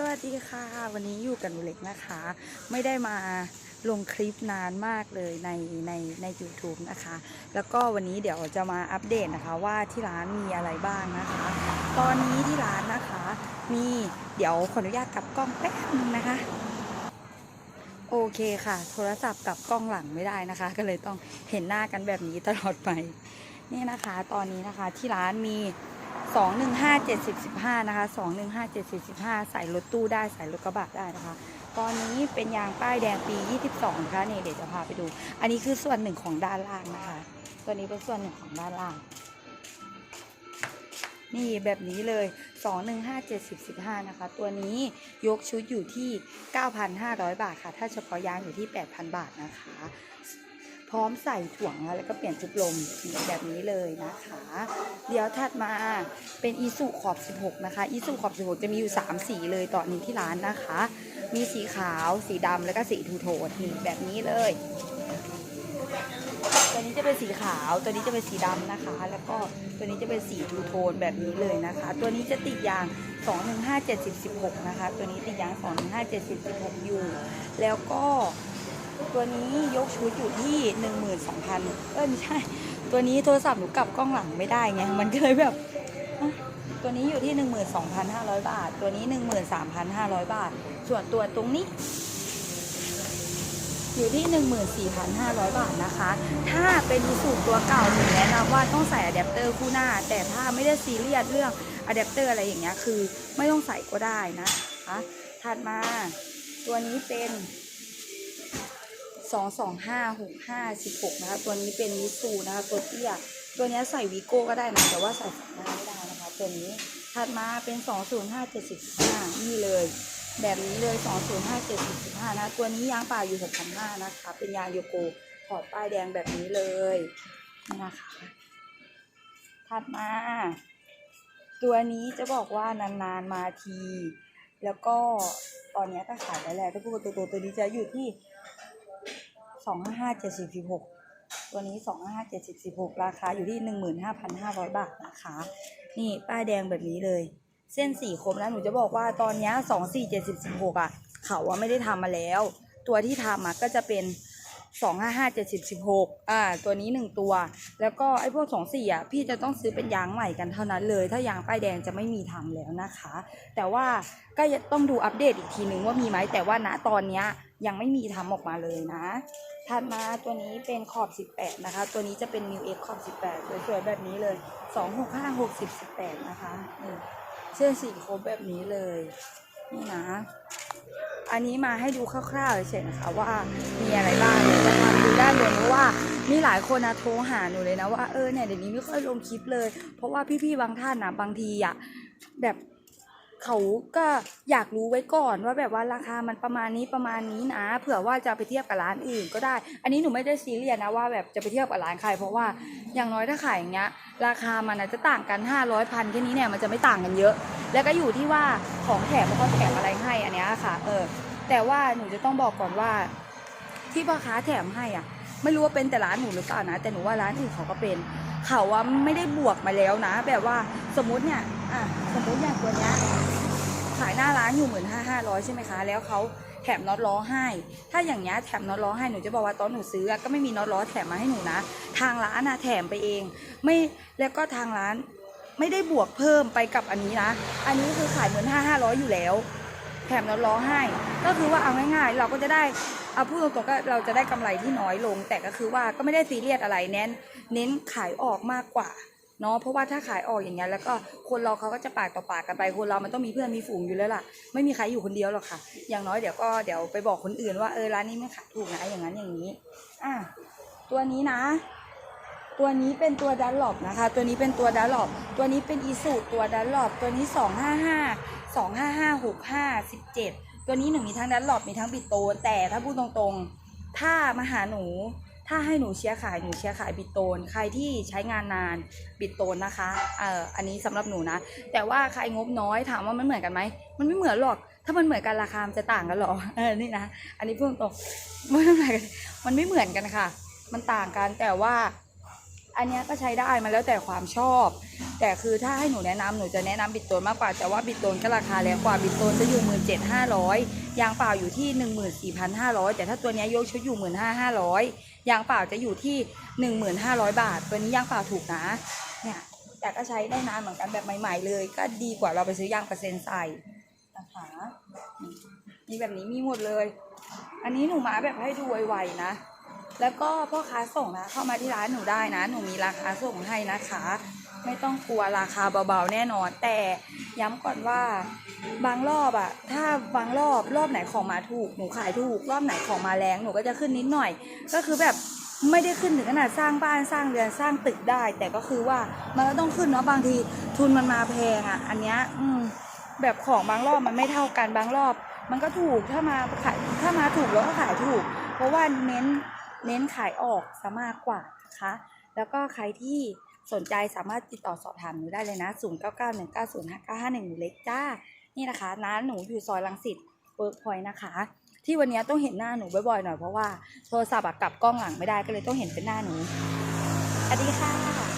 สวัสดีค่ะ วันนี้อยู่กับหนูเล็กนะคะ ไม่ได้มาลงคลิปนานมากเลยในในใน u t u b e นะคะ แล้วก็วันนี้เดี๋ยวจะมาอัปเดตนะคะว่าที่ร้านมีอะไรบ้างนะคะ ตอนนี้ที่ร้านนะคะมีเดี๋ยวขออนุญาตกลับกล้องแป๊บนึงนะคะ โอเคค่ะ โทรศัพท์กับกล้องหลังไม่ได้นะคะ ก็เลยต้องเห็นหน้ากันแบบนี้ตลอดไปนี่นะคะ ตอนนี้นะคะที่ร้านมี 215 70 15 นะคะ 215 70 15 ใส่รถตู้ได้ ใส่รถกระบะได้นะคะ ตอนนี้เป็นยางป้ายแดงปี 22 นะคะนี่เดี๋ยวจะพาไปดู อันนี้คือส่วนหนึ่งของด้านล่างนะคะ ตัวนี้เป็นส่วนหนึ่งของด้านล่าง นี่แบบนี้เลย 215 70 15 นะคะ ตัวนี้ยกชุดอยู่ที่ 9,500 บาทค่ะ ถ้าเฉพาะยางอยู่ที่ 8,000 บาทนะคะ ร้อมใส่ถ่วงแล้วก็เปลี่ยนจุดลมแบบนี้เลยนะคะ เดี๋ยวถัดมาเป็นอีสุขอบ 16 นะคะ อีสุขอบ 16 จะมีอยู่ 3 สีเลยตอนนี้ที่ร้านนะคะ มีสีขาว สีดำแล้วก็สีทูโทนแบบนี้เลย ตัวนี้จะเป็นสีขาว ตัวนี้จะเป็นสีดำนะคะ แล้วก็ตัวนี้จะเป็นสีทูโทนแบบนี้เลยนะคะ ตัวนี้จะติดยาง215 70 16 นะคะ ตัวนี้ติดยาง215 70 16 อยู่ แล้วก็ ตัวนี้ยกชุดอยู่ที่ 12,000 เอ้ยไม่ใช่ ตัวนี้โทรศัพท์หนูกลับกล้องหลังไม่ได้ไง มันก็เลยแบบ ตัวนี้อยู่ที่ 12,500 บาท ตัวนี้ 13,500 บาท ส่วนตัวตรงนี้ อยู่ที่ 14,500 บาทนะคะ ถ้าเป็นอีสูตัวเก่าหนูแนะนำว่าต้องใส่อะแดปเตอร์คู่หน้า แต่ถ้าไม่ได้ซีเรียสเรื่องอะแดปเตอร์อะไรอย่างเงี้ย คือไม่ต้องใส่ก็ได้นะคะถัดมา ตัวนี้เป็น 225 65 16นะคะ ตัวนี้เป็นมิสูนะคะ ตัวเตี้ยตัวนี้ใส่วีโก้ก็ได้นะ แต่ว่าใส่ฝักหน้าไม่ได้นะคะ ตัวนี้ถัดมาเป็น205 75นี่เลย แบบนี้เลย205 75นย์ห้าเจ็ดสิบห้านะ ตัวนี้ยางเปล่าอยู่6,500นะคะ เป็นยางโยโกถอดป้ายแดงแบบนี้เลยนี่นะคะ ถัดมา ตัวนี้จะบอกว่านานๆมาที แล้วก็ตอนนี้ก็ขายได้แล้วถ้าพูดตัวตัวตัวนี้จะอยู่ที่ สองห้าห้าเจ็ดสิบสิบหกตัวนี้สองห้าห้าเจ็ดสิบสิบหกราคาอยู่ที่หนึ่งหมื่นห้าพันห้าร้อยบาทนะคะ นี่ป้ายแดงแบบนี้เลย เส้นสีคมนะหนูจะบอกว่าตอนนี้สองสี่เจ็ดสิบสิบหกอะ เขาอะไม่ได้ทำมาแล้ว ตัวที่ทำอะก็จะเป็น สองห้าห้าเจ็ดสิบสิบหกอ่าตัวนี้หนึ่งตัว แล้วก็ไอ้พวกสองสี่อะพี่จะต้องซื้อเป็นยางใหม่กันเท่านั้นเลย ถ้ายางป้ายแดงจะไม่มีทำแล้วนะคะ แต่ว่าก็ต้องดูอัปเดตอีกทีนึงว่ามีไหมแต่ว่าณตอนเนี้ยยังไม่มีทำออกมาเลยนะถัดมาตัวนี้เป็นขอบ 18 นะคะ ตัวนี้จะเป็น New X ขอบ 18 สวยๆ แบบนี้เลย 265 60 18 นะคะเส้นสีครบแบบนี้เลย นี่นะ อันนี้มาให้ดูคร่าวๆเฉยๆนะคะว่ามีอะไรบ้างจะทำดูได้เลยเพราะว่ามีหลายคนนะโทรหาหนูเลยนะว่าเออเนี่ยเดี๋ยวนี้ไม่ค่อยลงคลิปเลย เพราะว่าพี่ๆบางท่านนะบางทีอะแบบ เขาก็อยากรู้ไว้ก่อนว่าแบบว่าราคามันประมาณนี้ประมาณนี้นะเผื่อว่าจะไปเทียบกับร้านอื่นก็ได้ อันนี้หนูไม่ได้ซีเรียสนะว่าแบบจะไปเทียบกับร้านใครเพราะว่าอย่างน้อยถ้าขายอย่างเงี้ยราคามันอาจจะต่างกัน 500พันแค่นี้เนี่ยมันจะไม่ต่างกันเยอะ แล้วก็อยู่ที่ว่าของแถมเขาแถมอะไรให้อันเนี้ยค่ะ เออ แต่ว่าหนูจะต้องบอกก่อนว่า ที่พ่อค้าแถมให้อะ ไม่รู้ว่าเป็นแต่ร้านหนูหรือเปล่านะ แต่หนูว่าร้านอื่นเขาก็เป็น เขาว่าไม่ได้บวกมาแล้วนะ แบบว่าสมมุติเนี่ยอะสมมุติอย่างตัวเนี้ยขายหน้าร้านอยู่หมื่นห้าห้าร้อยใช่ไหมคะ แล้วเขาแถมน็อตล้อให้ ถ้าอย่างเงี้ยแถมน็อตล้อให้หนูจะบอกว่าตอนหนูซื้อก็ไม่มีน็อตล้อแถมมาให้หนูนะ ทางร้านอะแถมไปเอง ไม่แล้วก็ทางร้านไม่ได้บวกเพิ่มไปกับอันนี้นะ อันนี้คือขายเหมือนห้าห้าร้อยอยู่แล้ว แถมน็อตล้อให้ ก็คือว่าเอาง่ายๆ เราก็จะได้เอาพูดตรงๆก็เราจะได้กำไรที่น้อยลง แต่ก็คือว่าก็ไม่ได้ซีเรียสอะไรเน้น เน้นขายออกมากกว่าเนาะเพราะว่าถ้าขายออกอย่างเงี้ยแล้วก็คนเราเขาก็จะปากต่อปากกันไปคนเรามันต้องมีเพื่อนมีฝูงอยู่แล้วล่ะ ไม่มีใครอยู่คนเดียวหรอกค่ะ อย่างน้อยเดี๋ยวก็เดี๋ยวไปบอกคนอื่นว่าเออร้านนี้ไม่ขายถูกนะอย่างนั้นอย่างนี้ อะตัวนี้นะ ตัวนี้เป็นตัวดันหลบนะคะ ตัวนี้เป็นตัวดันหลบตัวนี้เป็นอีสูตัวดันหลบตัวนี้ 255 255 65 17 ตัวนี้หนูมีทั้งดันหลบมีทั้งบิดโตน แต่ถ้าพูดตรงๆ ถ้ามาหาหนู ถ้าให้หนูเชียร์ขายหนูเชียร์ขายบิดโตน ใครที่ใช้งานนานบิดโตนนะคะ เอ่อ อันนี้สำหรับหนูนะ แต่ว่าใครงบน้อยถามว่ามันเหมือนกันไหม มันไม่เหมือนหรอก ถ้ามันเหมือนกันราคาจะต่างกันหรอ เออ นี่นะ อันนี้พูดตรงมันไม่เหมือนกัน มันไม่เหมือนกันค่ะ มันต่างกันแต่ว่า อันนี้ก็ใช้ได้มันแล้วแต่ความชอบ แต่คือถ้าให้หนูแนะนำหนูจะแนะนำบิดโตนมากกว่าแต่ว่าบิดโตนก็ราคาแรงกว่าบิดโตนจะอยู่หมื่นเจ็ดห้าร้อยยางเปล่าอยู่ที่หนึ่งหมื่นสี่พันห้าร้อยแต่ถ้าตัวนี้ยยกชุดอยู่หมื่นห้าห้าร้อยยางเปล่าจะอยู่ที่หนึ่งหมื่นห้าร้อยบาท ตัวนี้ยางเปล่าถูกนะเนี่ยแต่ก็ใช้ได้นานเหมือนกันแบบใหม่ ๆ เลย ก็ดีกว่าเราไปซื้อยางเปอร์เซ็นต์ใส่นะคะมีแบบนี้มีหมดเลย อันนี้หนูมาแบบให้ดูไวๆนะ แล้วก็พ่อค้าส่งนะเข้ามาที่ร้านหนูได้นะ หนูมีราคาส่งให้นะคะ ไม่ต้องกลัวราคาเบาๆแน่นอน แต่ย้ำก่อนว่าบางรอบอะถ้าบางรอบรอบไหนของมาถูกหนูขายถูกรอบไหนของมาแรงหนูก็จะขึ้นนิดหน่อย ก็คือแบบไม่ได้ขึ้นถึงขนาดสร้างบ้านสร้างเรือนสร้างตึกได้ แต่ก็คือว่ามันก็ต้องขึ้นเนาะบางทีทุนมันมาแพงอะอันเนี้ยอืมแบบของบางรอบมันไม่เท่ากันบางรอบ มันก็ถูกถ้ามาขายถ้ามาถูกแล้วก็ขายถูก เพราะว่าเน้น เน้นขายออกซะมากกว่านะคะ แล้วก็ใครที่สนใจสามารถติดต่อสอบถามหนูได้เลยนะ 0 9 9 1 9 0 5 9 5 1หนูเล็กจ้า นี่นะคะร้านหนูอยู่ซอยลังสิตเวิร์กพอยต์นะคะ ที่วันนี้ต้องเห็นหน้าหนูบ่อยๆหน่อยเพราะว่าโทรศัพท์กลับกล้องหลังไม่ได้ก็เลยต้องเห็นเป็นหน้าหนูสวัสดีค่ะ